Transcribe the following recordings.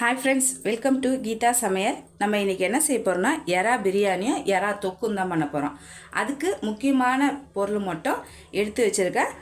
Hi friends welcome to Geetha சமையல் நம்ம இன்றைக்கி என்ன செய்ய போகிறோம்னா எறா பிரியாணியும் எறா தொக்கும் தான் பண்ண போகிறோம் அதுக்கு முக்கியமான பொருள் மட்டும் எடுத்து வச்சுருக்கேன்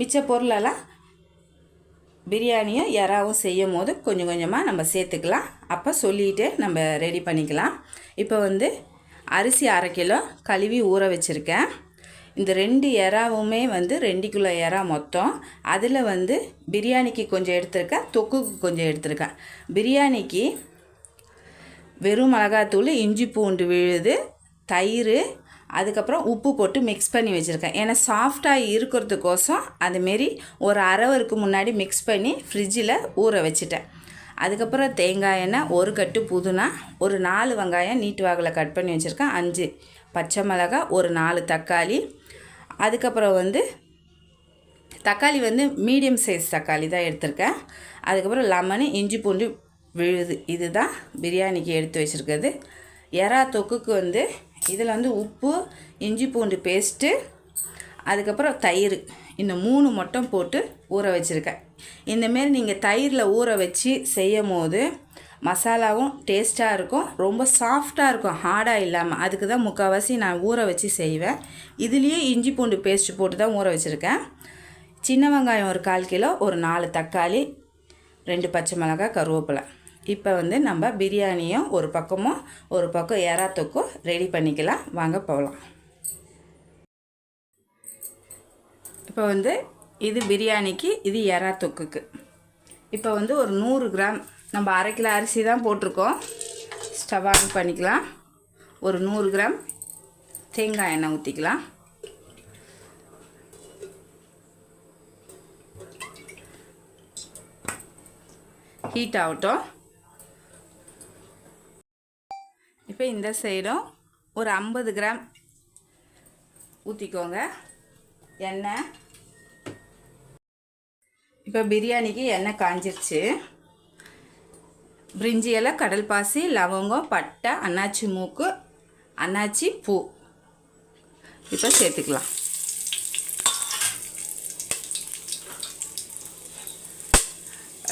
மிச்ச பொருளெல்லாம் பிரியாணியும் எறாவும் செய்யும் போது கொஞ்சம் கொஞ்சமாக நம்ம சேர்த்துக்கலாம். அப்போ சொல்லிட்டு நம்ம ரெடி பண்ணிக்கலாம். இப்போ வந்து அரிசி அரை கிலோ கழுவி ஊற வச்சுருக்கேன். இந்த ரெண்டு எறாவுமே வந்து ரெண்டு கிலோ எறா மொத்தம். அதில் வந்து பிரியாணிக்கு கொஞ்சம் எடுத்திருக்கேன் தொக்குக்கு கொஞ்சம் எடுத்திருக்கேன். பிரியாணிக்கு வெறும் மிளகாத்தூள் இஞ்சி பூண்டு விழுது தயிர் அதுக்கப்புறம் உப்பு போட்டு மிக்ஸ் பண்ணி வச்சுருக்கேன். ஏன்னா சாஃப்டாக இருக்கிறதுக்கோசம் அதுமாரி ஒரு அரவருக்கு முன்னாடி மிக்ஸ் பண்ணி ஃப்ரிட்ஜில் ஊற வச்சுட்டேன். அதுக்கப்புறம் தேங்காய் எண்ணெய் ஒரு கட்டு புதுனா ஒரு நாலு வெங்காயம் நீட்டு வாகில் கட் பண்ணி வச்சுருக்கேன் அஞ்சு பச்சை மிளகா ஒரு நாலு தக்காளி அதுக்கப்புறம் வந்து தக்காளி வந்து மீடியம் சைஸ் தக்காளி தான் எடுத்திருக்கேன். அதுக்கப்புறம் லெமனு இஞ்சி பூண்டு விழுது. இதுதான் பிரியாணிக்கு எடுத்து வச்சுருக்கிறது. எறா தொக்குக்கு வந்து இதில் வந்து உப்பு இஞ்சி பூண்டு பேஸ்ட்டு அதுக்கப்புறம் தயிர். இந்த மூணு மட்டும் போட்டு ஊற வச்சுருக்கேன். இந்தமாரி நீங்கள் தயிரில் ஊற வச்சு செய்யும் போது மசாலாவும் டேஸ்ட்டாக இருக்கும். ரொம்ப சாஃப்டாக இருக்கும். ஹார்டாக இல்லாமல் அதுக்கு தான் முக்கால்வாசி நான் ஊற வச்சு செய்வேன். இதுலேயே இஞ்சி பூண்டு பேஸ்ட் போட்டு தான் ஊற வச்சுருக்கேன். சின்ன வெங்காயம் ஒரு கால் கிலோ ஒரு நாலு தக்காளி ரெண்டு பச்சை மிளகாய் கருவேப்பிலை. இப்போ வந்து நம்ம பிரியாணியும் ஒரு பக்கமும் ஒரு பக்கம் ஏறாத்துக்கும் தொக்கும் ரெடி பண்ணிக்கலாம். வாங்க போகலாம். இப்போ வந்து இது பிரியாணிக்கு இது எறா தொக்குக்கு இப்போ வந்து ஒரு நூறு கிராம் நம்ம அரை கிலோ அரிசி தான் போட்டிருக்கோம். ஸ்டவ் ஆன் பண்ணிக்கலாம். ஒரு நூறு கிராம் தேங்காய் எண்ணெய் ஊற்றிக்கலாம் ஹீட் ஆகட்டும். இப்போ இந்த சைடும் ஒரு ஐம்பது கிராம் ஊற்றிக்கோங்க எண்ணெய். இப்போ பிரியாணிக்கு எண்ணெய் காஞ்சிருச்சு. பிரிஞ்சி இலை கடல் பாசி லவங்கம் பட்டை அன்னாச்சி மூக்கு அன்னாச்சி பூ. இப்போ சேர்த்துக்கலாம்.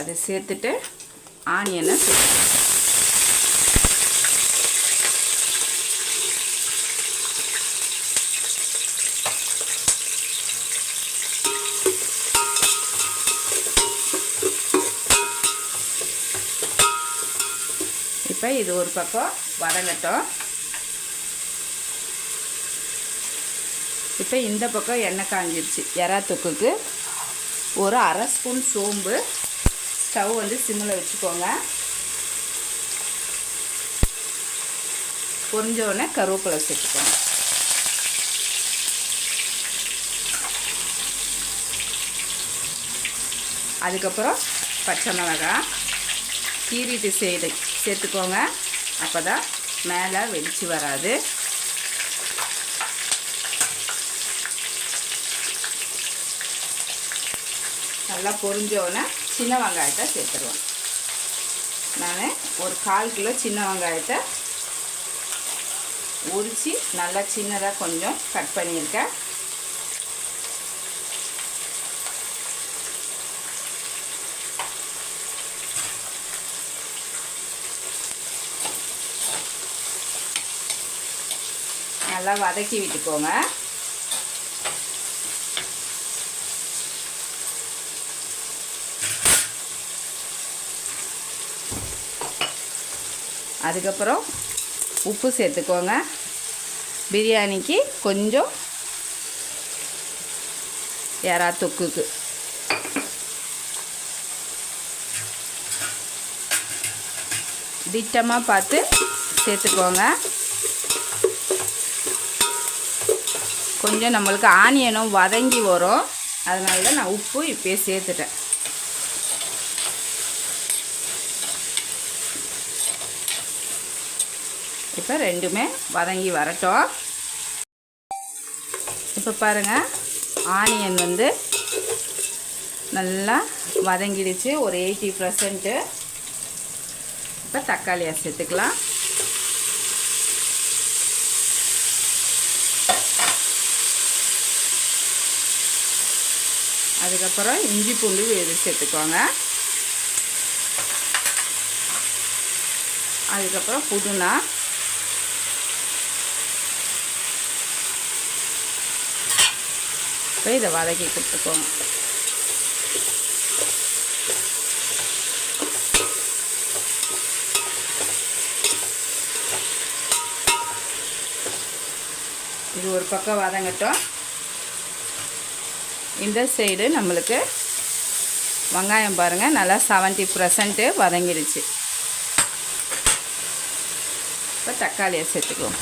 அதை சேர்த்துட்டு ஆனியனை சேர்த்துக்கலாம் இப்போ இது ஒரு பக்கம் வதங்கட்டும். இப்போ இந்த பக்கம் எண்ணெய் காஞ்சிருச்சு. எறா தொக்குக்கு ஒரு அரை ஸ்பூன் சோம்பு. ஸ்டவ் வந்து சிம்மில் வச்சுக்கோங்க. பொரிஞ்சோடனே கருவேப்பிலை சேர்த்துக்கோங்க. அதுக்கப்புறம் பச்சை மிளகாய் கீரிட்டு செய்து சேர்த்துக்கோங்க. அப்போ தான் மேலே வெடிச்சு வராது. நல்லா பொரிஞ்சோடனே சின்ன வெங்காயத்தை சேர்த்துருவேன் நான் ஒரு கால் கிலோ சின்ன வெங்காயத்தை உரித்து நல்லா சின்னதாக கொஞ்சம் கட் பண்ணியிருக்கேன். நல்லா வதக்கி விட்டுக்கோங்க. அதுக்கப்புறம் உப்பு சேர்த்துக்கோங்க. பிரியாணிக்கு கொஞ்சம் எறா தொக்குக்கு. திட்டமாக பார்த்து சேர்த்துக்கோங்க. கொஞ்சம் நம்மளுக்கு ஆனியனும் வதங்கி வரும். அதனால தான் நான் உப்பு இப்போயே சேர்த்துட்டேன். இப்போ ரெண்டுமே வதங்கி வரட்டும். இப்போ பாருங்கள் ஆனியன் வந்து நல்லா வதங்கிடுச்சு. ஒரு எயிட்டி பர்சன்ட்டு. இப்போ தக்காளியை சேர்த்துக்கலாம். அதுக்கப்புறம் இஞ்சி பூண்டு விழுது சேர்த்துக்கோங்க. அதுக்கப்புறம் புதுனா. இப்போ இதை வதக்கி கொடுத்துக்கோங்க. இது ஒரு பக்கம் வதங்கட்டும். இந்த சைடு நம்மளுக்கு வெங்காயம் பாருங்கள் நல்லா செவன்ட்டி பர்சன்ட்டு வதங்கிடுச்சு இப்போ தக்காளியை சேர்த்துக்குவோம்.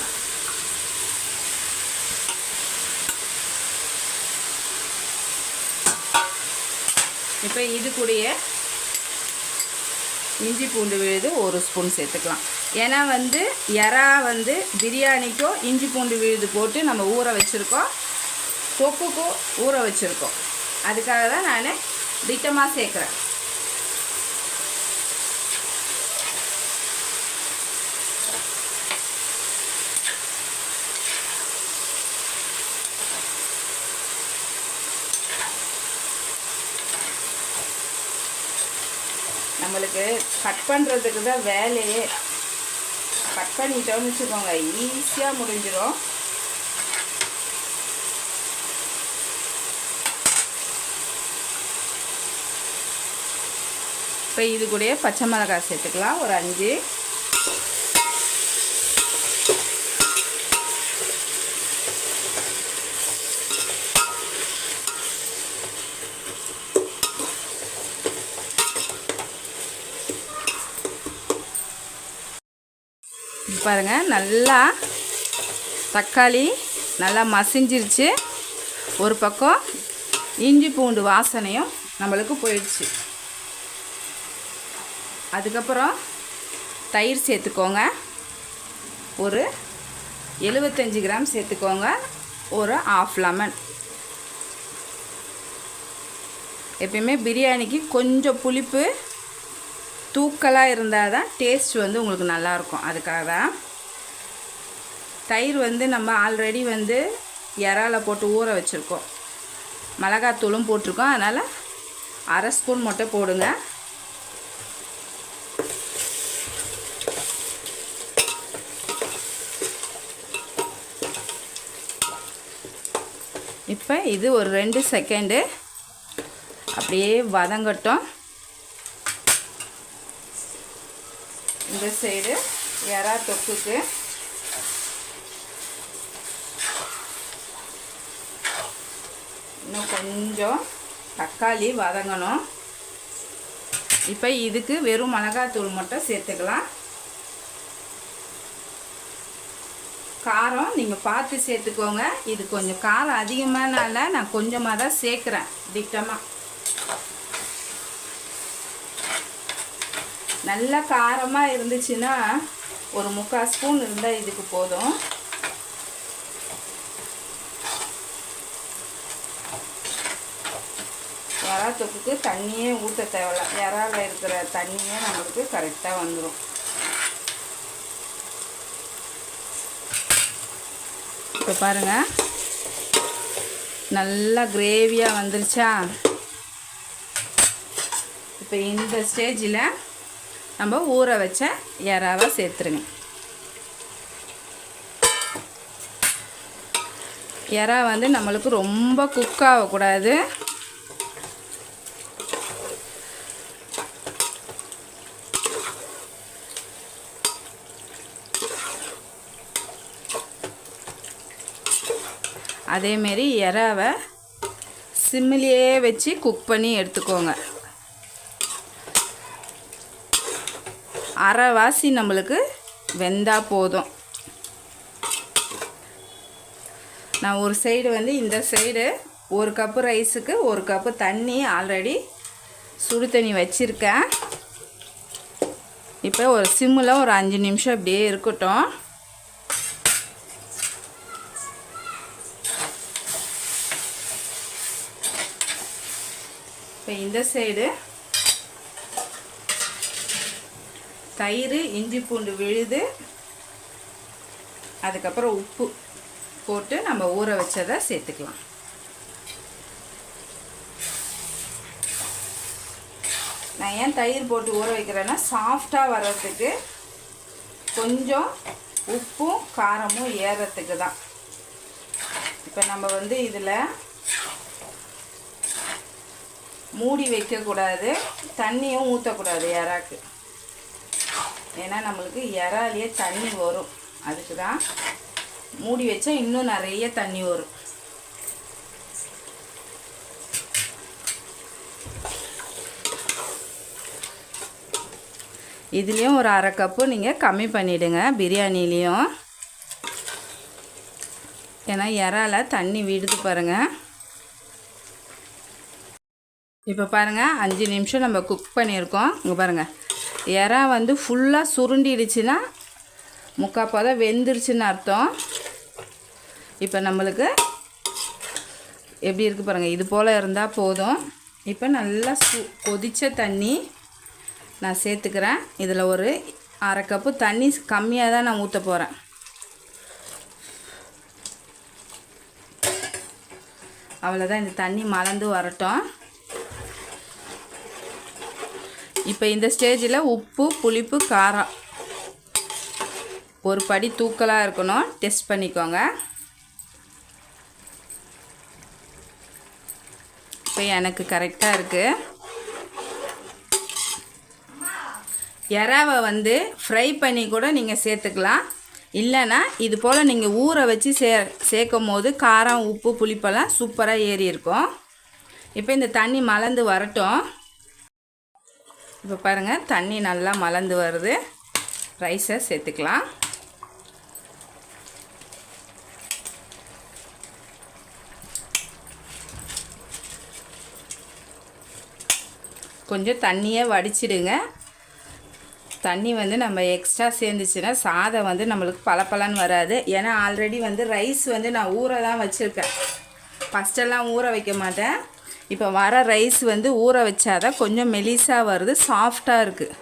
இப்போ இது கூடயே இஞ்சி பூண்டு விழுது ஒரு ஸ்பூன் சேர்த்துக்கலாம். ஏன்னா வந்து எறா வந்து பிரியாணிக்கும் இஞ்சி பூண்டு விழுது போட்டு நம்ம ஊற வச்சுருக்கோம். தொக்குக்கும் ஊற வச்சுருக்கோம். அதுக்காக தான் நான் திட்டமாக சேர்க்குறேன். நம்மளுக்கு கட் பண்ணுறதுக்கு தான் வேலையே. கட் பண்ணிட்டோம்னு வச்சுக்கோங்க ஈஸியாக முடிஞ்சிடும் இப்போ இது கூடயே பச்சை மிளகாய் சேர்த்துக்கலாம். ஒரு அஞ்சு. பாருங்கள் நல்லா தக்காளி நல்லா மசிஞ்சிருச்சு. ஒரு பக்கம் இஞ்சி பூண்டு வாசனையும் நம்மளுக்கு போயிடுச்சு. அதுக்கப்புறம் தயிர் சேர்த்துக்கோங்க. ஒரு எழுபத்தஞ்சி கிராம் சேர்த்துக்கோங்க. ஒரு ஆஃப் லெமன் எப்பயுமே பிரியாணிக்கு கொஞ்சம் புளிப்பு தூக்கலாக இருந்தால் தான் டேஸ்ட் வந்து உங்களுக்கு நல்லாயிருக்கும். அதுக்காக தான் தயிர் வந்து நம்ம ஆல்ரெடி வந்து இறால போட்டு ஊற வச்சுருக்கோம். மிளகாத்தூளும் போட்டிருக்கோம். அதனால் அரை ஸ்பூன் மட்டும் போடுங்க. இப்போ இது ஒரு ரெண்டு செகண்டு. அப்படியே வதங்கட்டும். இந்த சைடு எறா தொக்குக்கு. இன்னும் கொஞ்சம் தக்காளி வதங்கணும். இப்போ இதுக்கு வெறும் மிளகாத்தூள் மட்டும் சேர்த்துக்கலாம். காரம் நீங்கள் பார்த்து சேர்த்துக்கோங்க. இது கொஞ்சம் காரம் அதிகமானால நான் கொஞ்சமாக தான் சேர்க்குறேன். திட்டமாக நல்ல காரமாக இருந்துச்சுன்னா ஒரு முக்கால் ஸ்பூன் இருந்தால் இதுக்கு போதும். வராத்தொக்குக்கு தொக்குக்கு தண்ணியே ஊற்ற தேவையில்ல. இறால இருக்கிற தண்ணியே நம்மளுக்கு கரெக்டாக வந்துடும் இப்போ பாருங்கள் நல்லா கிரேவியாக வந்துருச்சா? இப்போ இந்த ஸ்டேஜில் நம்ம ஊற வச்ச இறாவை சேர்த்துருங்க. இறா வந்து நம்மளுக்கு ரொம்ப குக் ஆகக்கூடாது. அதேமாரி இறாவை சிம்மிலேயே வச்சு குக் பண்ணி எடுத்துக்கோங்க. அரைவாசி நம்மளுக்கு வெந்தால் போதும். நான் ஒரு சைடு வந்து இந்த சைடு ஒரு கப்பு ரைஸுக்கு ஒரு கப்பு தண்ணி ஆல்ரெடி சுடு தண்ணி வச்சுருக்கேன். இப்போ ஒரு சிம்மில் ஒரு அஞ்சு நிமிஷம் அப்படியே இருக்கட்டும். இந்த சைடு தயிர் இஞ்சி பூண்டு விழுது அதுக்கப்புறம் உப்பு போட்டு நம்ம ஊற வச்சதை சேர்த்துக்கலாம். நான் ஏன் தயிர் போட்டு ஊற வைக்கிறேன்னா சாஃப்டாக வர்றதுக்கு கொஞ்சம் உப்பும் காரமும் ஏறத்துக்கு தான். இப்போ நம்ம வந்து இதில் மூடி வைக்கக்கூடாது தண்ணியும் ஊற்றக்கூடாது இறாக்கு. ஏன்னா நம்மளுக்கு இறாலேயே தண்ணி வரும். அதுக்கு தான் மூடி வச்சா இன்னும் நிறைய தண்ணி வரும். இதுலேயும் ஒரு அரை கப்பு நீங்கள் கம்மி பண்ணிவிடுங்க பிரியாணிலேயும். ஏன்னா இறால தண்ணி விடுது பாருங்கள் இப்போ பாருங்கள் அஞ்சு நிமிஷம் நம்ம குக் பண்ணியிருக்கோம். இங்கே பாருங்கள் இறா வந்து ஃபுல்லாக சுருண்டிடுச்சுன்னா முக்கால் பதம் வெந்துருச்சுன்னு அர்த்தம். இப்போ நம்மளுக்கு எப்படி இருக்குது பாருங்கள் இது போல் இருந்தால் போதும். இப்போ நல்லா சு கொதித்த தண்ணி நான் சேர்த்துக்கிறேன். இதில் ஒரு அரை கப்பு தண்ணி கம்மியாக தான் நான் ஊற்ற போகிறேன் அவ்வளோதான் இந்த தண்ணி மலர்ந்து வரட்டும். இப்போ இந்த ஸ்டேஜில் உப்பு புளிப்பு காரம். ஒரு படி தூக்கலாக இருக்கணும். டெஸ்ட் பண்ணிக்கோங்க. இப்போ எனக்கு கரெக்டாக இருக்குது எறாவை வந்து ஃப்ரை பண்ணி கூட நீங்கள் சேர்த்துக்கலாம். இல்லைன்னா இது போல் நீங்கள் ஊற வச்சு சே சேர்க்கும் போது காரம் உப்பு புளிப்பெல்லாம் சூப்பராக ஏறி இருக்கும். இப்போ இந்த தண்ணி மலர்ந்து வரட்டும். இப்போ பாருங்கள் தண்ணி நல்லா மலர்ந்து வருது. ரைஸை சேர்த்துக்கலாம். கொஞ்சம் தண்ணியை வடிச்சிடுங்க. தண்ணி வந்து நம்ம எக்ஸ்ட்ரா சேர்ந்துச்சுன்னா சாதம் வந்து நம்மளுக்கு பளபளன்னு வராது. ஏன்னா ஆல்ரெடி வந்து ரைஸ் வந்து நான் ஊற தான் வச்சுருக்கேன் ஃபஸ்ட்டெல்லாம் ஊற வைக்க மாட்டேன். இப்போ வர ரைஸ் வந்து ஊற வச்சாதான் கொஞ்சம் மெலிசாக வருது சாஃப்டாக இருக்குது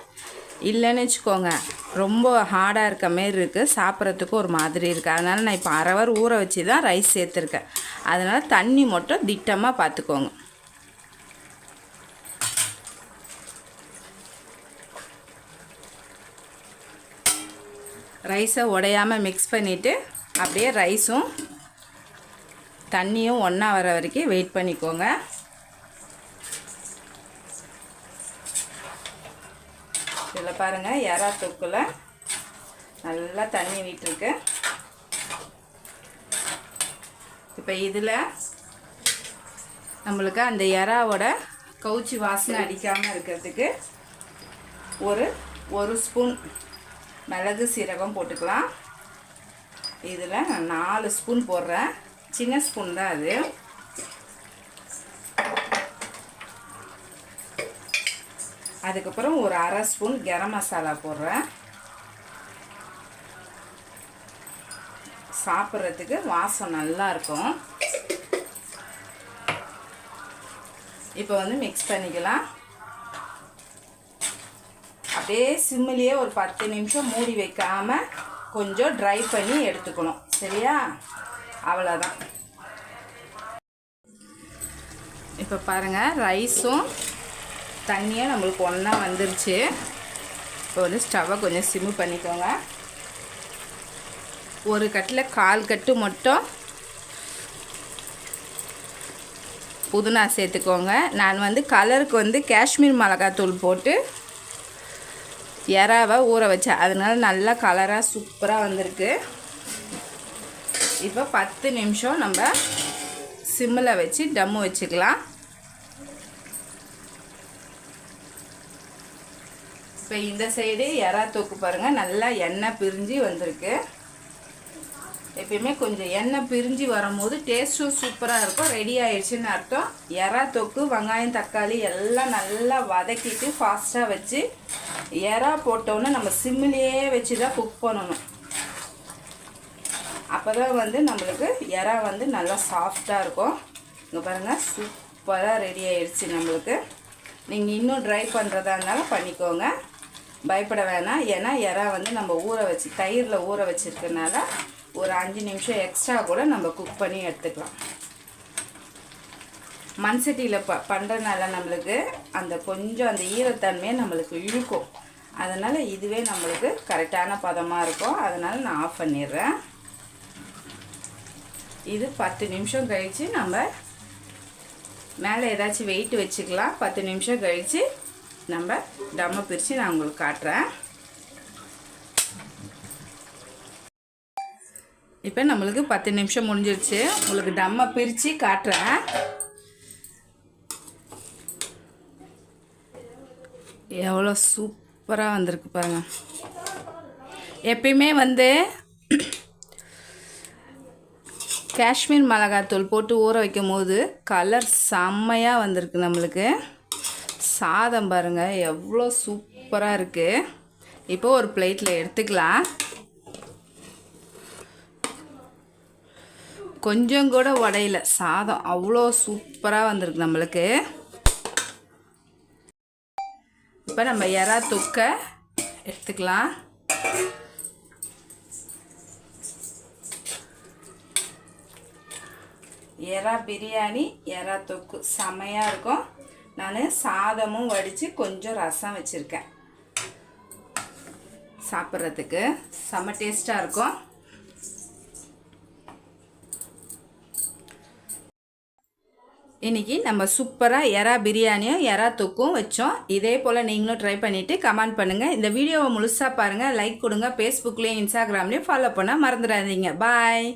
இல்லைன்னு வச்சுக்கோங்க ரொம்ப ஹார்டாக இருக்க மாரி இருக்குது சாப்பிட்றதுக்கு ஒரு மாதிரி இருக்குது அதனால் நான் இப்போ அரை ஹவர் ஊற வச்சு தான் ரைஸ் சேர்த்துருக்கேன். அதனால் தண்ணி மட்டும் திட்டமாக பார்த்துக்கோங்க ரைஸை உடையாமல் மிக்ஸ் பண்ணிவிட்டு அப்படியே ரைஸும் தண்ணியும் ஒன்றா வர வரைக்கும் வெயிட் பண்ணிக்கோங்க இதில் பாருங்கள் எறா தொக்கில் நல்லா தண்ணி விட்டுருக்கு. இப்போ இதில் நம்மளுக்கு அந்த எறாவோட கவுச்சி வாசனை அடிக்காமல் இருக்கிறதுக்கு ஒரு ஒரு ஸ்பூன் மிளகு சீரகம் போட்டுக்கலாம். இதில் நான் நாலு ஸ்பூன் போடுறேன். சின்ன ஸ்பூன் தான் அது. அதுக்கப்புறம் ஒரு அரை ஸ்பூன் கரம் மசாலா போடுறேன். சாப்பிட்றதுக்கு வாசம் நல்லா இருக்கும். இப்போ வந்து மிக்ஸ் பண்ணிக்கலாம். அப்படியே சிம்மிலேயே ஒரு பத்து நிமிஷம் மூடி வைக்காமல் கொஞ்சம் ட்ரை பண்ணி எடுத்துக்கணும். சரியா? அவ்வளோதான் இப்போ பாருங்கள் ரைஸும் தண்ணியும் நம்மளுக்கு ஒன்றா வந்துருச்சு. இப்போ வந்து ஸ்டவ்வை கொஞ்சம் சிம்மு பண்ணிக்கோங்க. ஒரு கட்டில் கால் கட்டு மட்டும் புதினா சேர்த்துக்கோங்க. நான் வந்து கலருக்கு வந்து காஷ்மீர் மிளகாத்தூள் போட்டு இறாவை ஊற வச்சேன். அதனால நல்லா கலராக சூப்பராக வந்திருக்கு. இப்போ பத்து நிமிஷம் நம்ம சிம்மில் வச்சு டம்மு வச்சுக்கலாம். இப்போ இந்த சைடு எறா தூக்கு பாருங்கள் நல்லா எண்ணெய் பிரிஞ்சு வந்திருக்கு. எப்பயுமே கொஞ்சம் எண்ணெய் பிரிஞ்சு வரும்போது டேஸ்ட்டும் சூப்பராக இருக்கும். ரெடி ஆயிடுச்சுன்னு அர்த்தம். எறா தொக்கு வெங்காயம் தக்காளி எல்லாம் நல்லா வதக்கிட்டு ஃபாஸ்ட்டாக வச்சு எறா போட்டோன்னே நம்ம சிம்மிலேயே வச்சு தான் குக் பண்ணணும். அப்போ தான் வந்து நம்மளுக்கு எறா வந்து நல்லா சாஃப்டாக இருக்கும். இங்கே பாருங்கள் சூப்பராக ரெடி ஆயிடுச்சு நம்மளுக்கு. நீங்கள் இன்னும் ட்ரை பண்ணுறதா இருந்தாலும் பண்ணிக்கோங்க. பயப்பட வேணாம். ஏன்னா எறா வந்து நம்ம ஊற வச்சு தயிரில் ஊற வச்சுருக்கனால ஒரு அஞ்சு நிமிஷம் எக்ஸ்ட்ரா கூட நம்ம குக் பண்ணி எடுத்துக்கலாம். மண் சட்டியில் ப பண்ணுறதுனால நம்மளுக்கு அந்த கொஞ்சம் அந்த ஈரத்தன்மையை நம்மளுக்கு இழுக்கும். அதனால் இதுவே நம்மளுக்கு கரெக்டான பதமாக இருக்கும். அதனால் நான் ஆஃப் பண்ணிடுறேன். இது பத்து நிமிஷம் கழித்து நம்ம மேலே ஏதாச்சும் வெயிட் வச்சுக்கலாம். பத்து நிமிஷம் கழித்து நம்ம டம்மை பிரித்து நான் உங்களுக்கு காட்டுறேன். இப்போ நம்மளுக்கு பத்து நிமிஷம் முடிஞ்சிருச்சு. உங்களுக்கு டம்மை பிரித்து காட்டுறேன். எவ்வளோ சூப்பராக வந்திருக்கு பாருங்கள் எப்பயுமே வந்து காஷ்மீர் மிளகாத்தூள் போட்டு ஊற வைக்கும் போது கலர் செம்மையாக வந்திருக்கு நம்மளுக்கு. சாதம் பாருங்கள் எவ்வளோ சூப்பராக இருக்குது இப்போ ஒரு பிளேட்டில் எடுத்துக்கலாம். கொஞ்சம் கூட உடையில சாதம் அவ்வளோ சூப்பராக வந்திருக்கு நம்மளுக்கு. இப்போ நம்ம எறா தொக்க எடுத்துக்கலாம். எறா பிரியாணி எறா தொக்கு செமையாக இருக்கும். நான் சாதமும் வடித்து கொஞ்சம் ரசம் வச்சுருக்கேன். சாப்பிட்றதுக்கு. செம்ம டேஸ்ட்டாக இருக்கும். இன்றைக்கி நம்ம சூப்பராக எறா பிரியாணியும் எறா தொக்கும் வச்சோம். இதே போல் நீங்களும் ட்ரை பண்ணிவிட்டு கமெண்ட் பண்ணுங்கள் இந்த வீடியோவை முழுசாக பாருங்கள் லைக் கொடுங்க. ஃபேஸ்புக்லேயும் இன்ஸ்டாகிராம்லேயும் ஃபாலோ பண்ண மறந்துடாதீங்க. பாய்